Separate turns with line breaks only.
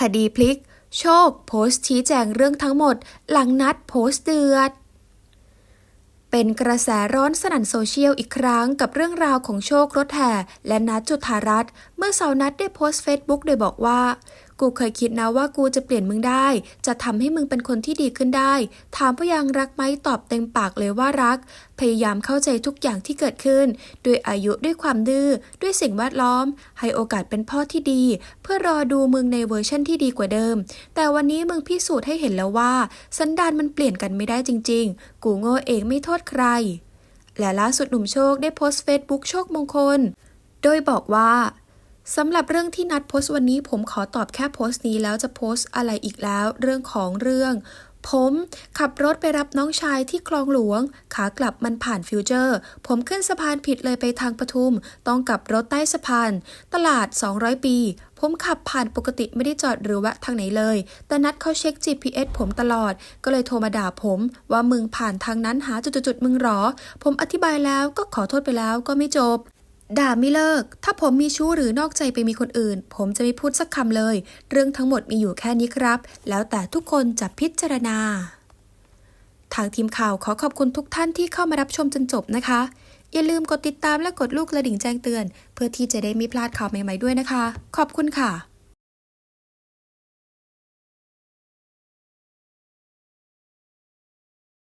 คดีพลิก โชค โพสต์ชี้แจงเรื่องทั้งหมด หลังนัดโพสต์เดือด เป็นกระแสร้อนสนั่นโซเชียลอีกครั้งกับเรื่องราวของโชครถแห่และนัดจุธารัตน์เมื่อสาวนัดได้โพสต์เฟซบุ๊กโดยบอกว่า กูเคยคิดนะว่ากูจะเปลี่ยนมึงได้ จะทำให้มึงเป็นคนที่ดีขึ้นได้ ถามว่ายังรักไหมตอบเต็มปากเลยว่ารัก พยายามเข้าใจทุกอย่างที่เกิดขึ้น ด้วยอายุด้วยความดื้อ ด้วยสิ่งแวดล้อม ให้โอกาสเป็นพ่อที่ดี เพื่อรอดูมึงในเวอร์ชั่นที่ดีกว่าเดิม แต่วันนี้มึงพิสูจน์ให้เห็นแล้วว่า สันดานมันเปลี่ยนกันไม่ได้จริง ๆ กูโง่เองไม่โทษใคร และล่าสุดหนุ่มโชคได้โพสต์เฟซบุ๊กโชคมงคล โดยบอกว่า สำหรับเรื่องที่นัดโพสต์วันนี้ผมขอตอบแค่โพสต์นี้แล้วจะโพสต์อะไรอีกแล้ว เรื่องของเรื่อง ผมขับรถไปรับน้องชายที่คลองหลวง ขากลับมันผ่านฟิวเจอร์ ผมขึ้นสะพานผิดเลยไปทางปทุม ต้องกลับรถใต้สะพาน ตลาด 200 ปี ผมขับผ่านปกติไม่ได้จอดหรือแวะทางไหนเลย แต่นัดเขาเช็ค GPS ผมตลอด ก็เลยโทรมาด่าผม ว่ามึงผ่านทางนั้นหาจุดๆๆมึงหรอ ผมอธิบายแล้วก็ขอโทษไปแล้วก็ไม่จบ ด่าไม่เลิก ถ้าผมมีชู้หรือนอกใจไปมีคนอื่น ผมจะไม่พูดสักคำเลย เรื่องทั้งหมดมีอยู่แค่นี้ครับ แล้วแต่ทุกคนจะพิจารณา ทางทีมข่าวขอขอบคุณทุกท่านที่เข้ามารับชมจนจบนะคะ อย่าลืมกดติดตามและกดลูกกระดิ่งแจ้งเตือน เพื่อที่จะได้ไม่พลาดข่าวใหม่ๆด้วยนะคะ ขอบคุณค่ะ